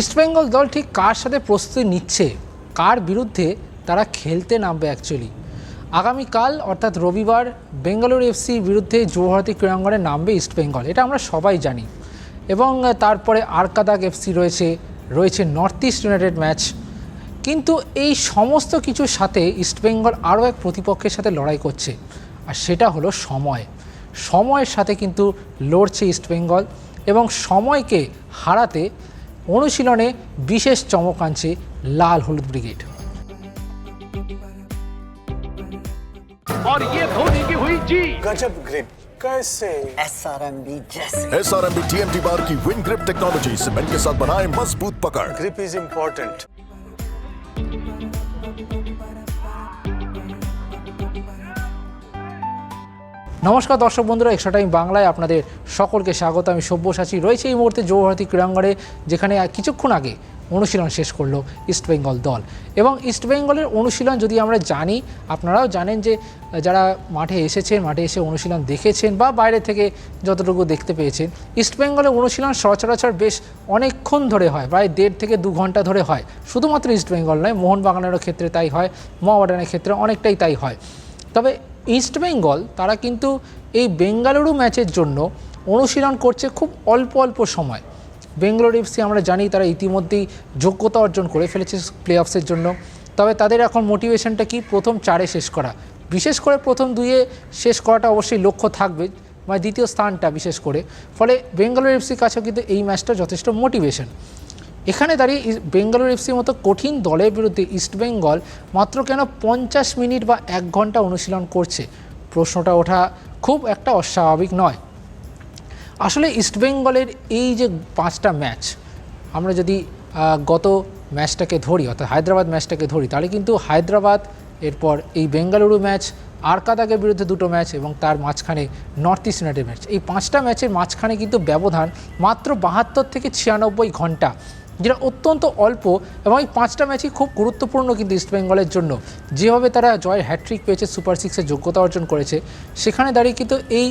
ইস্টবেঙ্গল দল ঠিক কার সাথে প্রস্তুতি নিচ্ছে? কার বিরুদ্ধে তারা খেলতে নামবে অ্যাকচুয়ালি আগামীকাল, অর্থাৎ রবিবার বেঙ্গালুরু এফসির বিরুদ্ধে যুবভারতী ক্রীড়াঙ্গনে নামবে ইস্টবেঙ্গল এটা আমরা সবাই জানি। এবং তারপরে আরকাদাগ এফসি রয়েছে রয়েছে নর্থ ইস্ট ইউনাইটেড ম্যাচ কিন্তু এই সমস্ত কিছুর সাথে ইস্টবেঙ্গল আরও এক প্রতিপক্ষের সাথে লড়াই করছে। আর সেটা হলো সময়। সময়ের সাথে কিন্তু লড়ছে ইস্টবেঙ্গল এবং সময়কে হারাতে অনুশীলনে বিশেষ চমক আনছে লাল হলুদ ব্রিগেড और ये धोनी की हुई जी गजब ग्रिप कैसे एस आर एम बी जैसे S R M B T M T बार की विन ग्रिप टेक्नोलॉजी सीमेंट के साथ बनाए मजबूत पकड़ ग्रिप इज इम्पोर्टेंट নমস্কার দর্শক বন্ধুরা এক্সট্রা টাইম বাংলায় আপনাদের সকলকে স্বাগত। আমি সব্যসাচী। রয়েছে এই মুহূর্তে যুবভারতী ক্রীড়াঙ্গনে, যেখানে কিছুক্ষণ আগে অনুশীলন শেষ করল ইস্টবেঙ্গল দল। এবং ইস্টবেঙ্গলের অনুশীলন যদি আমরা জানি, আপনারাও জানেন যে যারা মাঠে এসেছেন, মাঠে এসে অনুশীলন দেখেছেন বা বাইরে থেকে যতটুকু দেখতে পেয়েছেন ইস্টবেঙ্গলের অনুশীলন সচরাচর বেশ অনেকক্ষণ ধরে হয়, প্রায় দেড় থেকে দু ঘণ্টা ধরে হয়। শুধুমাত্র ইস্টবেঙ্গল নয়, মোহনবাগানেরও ক্ষেত্রে তাই হয় মোহামেডানের ক্ষেত্রে অনেকটাই তাই হয়। তবে ইস্টবেঙ্গল তারা কিন্তু এই বেঙ্গালুরু ম্যাচের জন্য অনুশীলন করছে খুব অল্প অল্প সময়। বেঙ্গালুরু এফসি আমরা জানি তারা ইতিমধ্যেই যোগ্যতা অর্জন করে ফেলেছে প্লে অফসের জন্য। তবে তাদের এখন মোটিভেশনটা কি? প্রথম চারে শেষ করা। বিশেষ করে প্রথম দুইয়ে শেষ করাটা অবশ্যই লক্ষ্য থাকবে মানে দ্বিতীয় স্থানটা বিশেষ করে। ফলে বেঙ্গালুরু এফসির কাছেও কিন্তু এই ম্যাচটা যথেষ্ট মোটিভেশন এখানে দাঁড়িয়ে বেঙ্গালুরু এফসির মতো কঠিন দলের বিরুদ্ধে ইস্টবেঙ্গল মাত্র কেন পঞ্চাশ মিনিট বা এক ঘণ্টা অনুশীলন করছে? প্রশ্নটা ওঠা খুব একটা অস্বাভাবিক নয়। আসলে ইস্টবেঙ্গলের এই যে পাঁচটা ম্যাচ, আমরা যদি গত ম্যাচটাকে ধরি, অর্থাৎ হায়দ্রাবাদ ম্যাচটাকে ধরি, তাহলে কিন্তু হায়দ্রাবাদ, এরপর এই বেঙ্গালুরু ম্যাচ, আরকাদাগের বিরুদ্ধে দুটো ম্যাচ এবং তার মাঝখানে নর্থ ইস্ট ইউনাইটেড ম্যাচ। এই পাঁচটা ম্যাচের মাঝখানে কিন্তু ব্যবধান মাত্র বাহাত্তর থেকে ছিয়ানব্বই ঘণ্টা। যেটা অত্যন্ত অল্প এবং এই পাঁচটা ম্যাচই খুব গুরুত্বপূর্ণ কিন্তু ইস্টবেঙ্গলের জন্য। যেভাবে তারা জয়ের হ্যাট্রিক পেয়েছে সুপার সিক্সে যোগ্যতা অর্জন করেছে, সেখানে দাঁড়িয়ে কিন্তু এই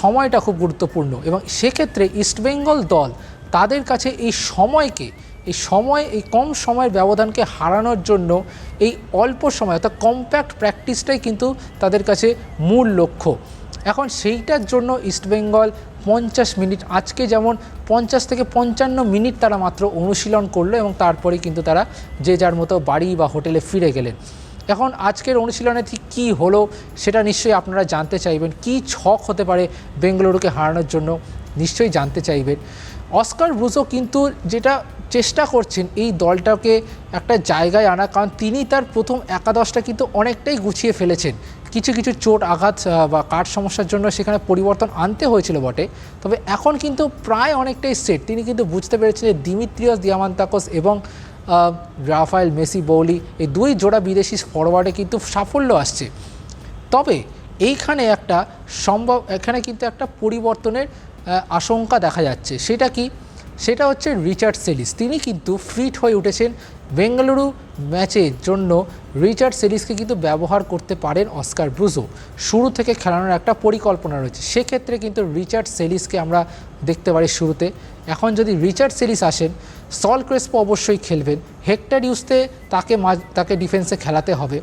সময়টা খুব গুরুত্বপূর্ণ এবং সেক্ষেত্রে ইস্টবেঙ্গল দল তাদের কাছে এই সময়কে, এই সময়, এই কম সময়ের ব্যবধানকে হারানোর জন্য এই অল্প সময় অর্থাৎ কম্প্যাক্ট প্র্যাকটিসটাই কিন্তু তাদের কাছে মূল লক্ষ্য। এখন সেইটার জন্য ইস্টবেঙ্গল পঞ্চাশ মিনিট, আজকে যেমন পঞ্চাশ থেকে পঞ্চান্ন মিনিট তারা মাত্র অনুশীলন করল এবং তারপরে কিন্তু তারা যে যার মতো বাড়ি বা হোটেলে ফিরে গেলেন। এখন আজকের অনুশীলনে ঠিক কী হলো সেটা নিশ্চয়ই আপনারা জানতে চাইবেন। কী ছক হতে পারে বেঙ্গালুরুকে হারানোর জন্য? নিশ্চয়ই জানতে চাইবেন। অস্কার ব্রুজো কিন্তু যেটা চেষ্টা করছেন এই দলটাকে একটা জায়গায় আনা, কারণ তিনি তার প্রথম একাদশটা কিন্তু অনেকটাই গুছিয়ে ফেলেছেন। কিছু কিছু চোট আঘাত বা কাঠ সমস্যার জন্য সেখানে পরিবর্তন আনতে হয়েছিল বটে। তবে এখন কিন্তু প্রায় অনেকটাই সেট তিনি কিন্তু বুঝতে পেরেছেন যে দিমিত্রিয়স দিয়ামান্তাকোস এবং রাফায়েল মেসি বৌলি এই দুই জোড়া বিদেশি ফরওয়ার্ডে কিন্তু সাফল্য আসছে। তবে এইখানে একটা সম্ভব, এখানে কিন্তু একটা পরিবর্তনের আশঙ্কা দেখা যাচ্ছে। সেটা কি? সেটা হচ্ছে রিচার্ড সেলিস। তিনি কিন্তু ফিট হয়ে উঠেছেন বেঙ্গালুরু ম্যাচের জন্য। রিচার্ড সেলিসকে কিন্তু ব্যবহার করতে পারেন অস্কার ব্রুজো। শুরু থেকে খেলানোর একটা পরিকল্পনা রয়েছে। সেক্ষেত্রে কিন্তু রিচার্ড সেলিসকে আমরা দেখতে পারি শুরুতে। এখন যদি রিচার্ড সেলিস আসেন, সল ক্রেসপো অবশ্যই খেলবেন। হেক্টর ইউসতে তাকে মাঝ- তাকে ডিফেন্সে খেলাতে হবে।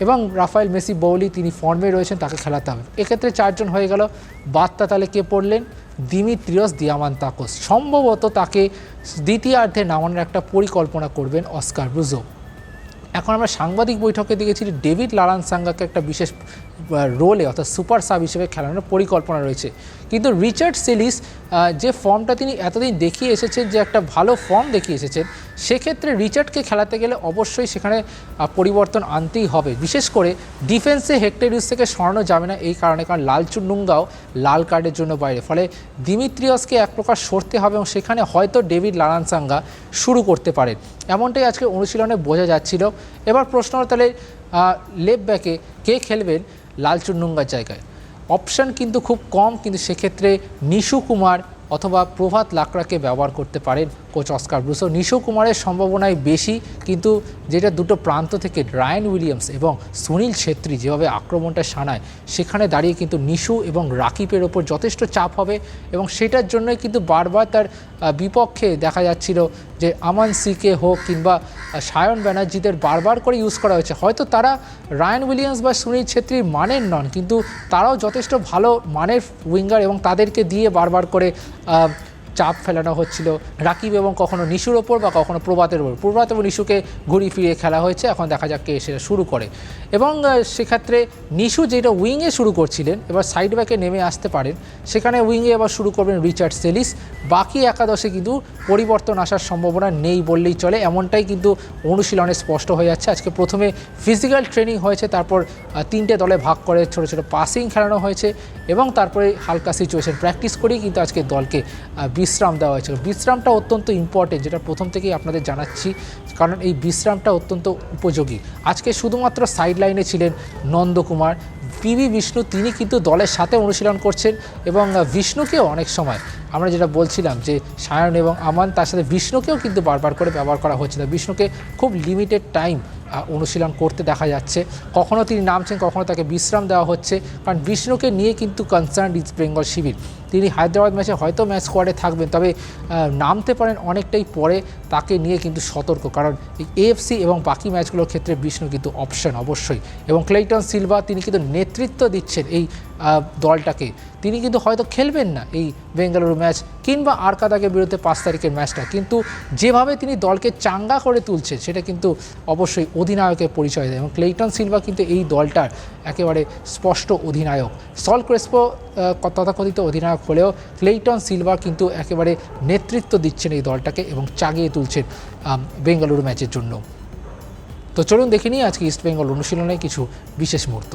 এবং রাফায়েল মেসি, বৌলি, তিনি ফর্মে রয়েছেন, তাকে খেলাতে হবে। এক্ষেত্রে চারজন হয়ে গেল। বার্তা তাহলে কে পড়লেন? Dimitrios Diamantakos. সম্ভবত তাকে দ্বিতীয়ার্ধে নামানোর একটা পরিকল্পনা করবেন অস্কার ব্রুজো। এখন আমরা সাংবাদিক বৈঠকে দেখেছি ডেভিড লালান সাঙ্গাকে একটা বিশেষ রোলে অর্থাৎ সুপার সাব হিসেবে খেলানোর পরিকল্পনা রয়েছে। কিন্তু রিচার্ড সেলিস যে ফর্মটা তিনি এতদিন দেখিয়ে এসেছেন, যে একটা ভালো ফর্ম দেখিয়ে এসেছেন, সেক্ষেত্রে রিচার্ডকে খেলাতে গেলে অবশ্যই সেখানে পরিবর্তন আনতেই হবে। বিশেষ করে ডিফেন্সে হেক্টেরিউস থেকে সরানো যাবে না, এই কারণে, কারণ লাল চুন্ডুঙ্গাও লাল কার্ডের জন্য বাইরে। ফলে দিমিত্রিয়সকে এক প্রকার সরতে হবে এবং সেখানে হয়তো ডেভিড লালানসাঙ্গা শুরু করতে পারেন এমনটাই আজকে অনুশীলনে বোঝা যাচ্ছিল। এবার প্রশ্ন হলো তাহলে লেফট ব্যাকে কে খেলবেন? লাল চুন্ডুঙ্গার জায়গায়। অপশান কিন্তু খুব কম, কিন্তু সেক্ষেত্রে নিশু কুমার অথবা প্রভাত লাকড়াকে ব্যবহার করতে পারেন কোচ অস্কার ব্রুসো। নিশু কুমারের সম্ভাবনাই বেশি, কিন্তু যেটা দুটো প্রান্ত থেকে রায়ান উইলিয়ামস এবং সুনীল ছেত্রী যেভাবে আক্রমণটা সানায়, সেখানে দাঁড়িয়ে কিন্তু নিশু এবং রাকিবের ওপর যথেষ্ট চাপ হবে এবং সেটার জন্যই কিন্তু বারবার তার বিপক্ষে দেখা যাচ্ছিল যে আমান সিকে হোক কিংবা সায়ন ব্যানার্জিদের বারবার করে ইউজ করা হয়েছে। হয়তো তারা রায়ান উইলিয়ামস বা সুনীল ছেত্রীর মানের নন, কিন্তু তারাও যথেষ্ট ভালো মানের উইঙ্গার এবং তাদেরকে দিয়ে বারবার করে চাপ ফেলানো হচ্ছিল। রাকিব এবং কখনো নিশুর ওপর বা কখনো প্রভাতের ওপর। প্রভাত এবং নিশুকে ঘুরিয়ে ফিরিয়ে খেলা হয়েছে, এখন দেখা যাক কে সেটা শুরু করে। এবং সেক্ষেত্রে নিশু যেটা উইংয়ে শুরু করছিলেন, এবার সাইড ব্যাকে নেমে আসতে পারেন। সেখানে উইংয়ে এবার শুরু করবেন রিচার্ড সেলিস। বাকি একাদশে কিন্তু পরিবর্তন আসার সম্ভাবনা নেই বললেই চলে। এমনটাই কিন্তু অনুশীলনে স্পষ্ট হয়ে যাচ্ছে। আজকে প্রথমে ফিজিক্যাল ট্রেনিং হয়েছে, তারপর তিনটে দলে ভাগ করে ছোটো ছোটো পাসিং খেলানো হয়েছে এবং তারপরে হালকা সিচুয়েশন প্র্যাকটিস করেই কিন্তু আজকে দলকে বিশ্রাম দেওয়া হয়েছিল। বিশ্রামটা অত্যন্ত ইম্পর্টেন্ট যেটা প্রথম থেকেই আপনাদের জানাচ্ছি, কারণ এই বিশ্রামটা অত্যন্ত উপযোগী। আজকে শুধুমাত্র সাইড লাইনে ছিলেন নন্দকুমার পিবি বিষ্ণু, তিনি কিন্তু দলের সাথে অনুশীলন করছেন এবং বিষ্ণুকেও অনেক সময় আমরা যেটা বলছিলাম যে সায়ন এবং আমান তার সাথে বিষ্ণুকেও কিন্তু বারবার করে ব্যবহার করা হচ্ছিল। বিষ্ণুকে খুব লিমিটেড টাইম অনুশীলন করতে দেখা যাচ্ছে। কখনও তিনি নামছেন, কখনো তাকে বিশ্রাম দেওয়া হচ্ছে। কারণ বিষ্ণুকে নিয়ে কিন্তু কনসার্ন ইস্ট বেঙ্গল শিবির। তিনি হায়দ্রাবাদ ম্যাচে হয়তো ম্যাচ স্কোয়াডে থাকবেন, তবে নামতে পারেন অনেকটাই পরে তাকে নিয়ে কিন্তু সতর্ক। কারণ এএফসি এবং বাকি ম্যাচগুলোর ক্ষেত্রে বিষ্ণু কিন্তু অপশন অবশ্যই। এবং ক্লেইটন সিলভা তিনি কিন্তু নেতৃত্ব দিচ্ছেন এই দলটাকে। তিনি কিন্তু হয়তো খেলবেন না এই বেঙ্গালুরু ম্যাচ কিংবা আরকাদাকের বিরুদ্ধে পাঁচ তারিখের ম্যাচটা। কিন্তু যেভাবে তিনি দলকে চাঙ্গা করে তুলছেন, সেটা কিন্তু অবশ্যই অধিনায়কের পরিচয় দেয় এবং ক্লেইটন সিলভা কিন্তু এই দলটার একেবারে স্পষ্ট অধিনায়ক। সল ক্রেসপো তথাকথিত অধিনায়ক হলেও ক্লেইটন সিলভা কিন্তু একেবারে নেতৃত্ব দিচ্ছেন এই দলটাকে এবং চাগিয়ে তুলছেন বেঙ্গালুরু ম্যাচের জন্য। তো চলুন দেখে নিই আজকে ইস্ট বেঙ্গল অনুশীলনে কিছু বিশেষ মুহূর্ত।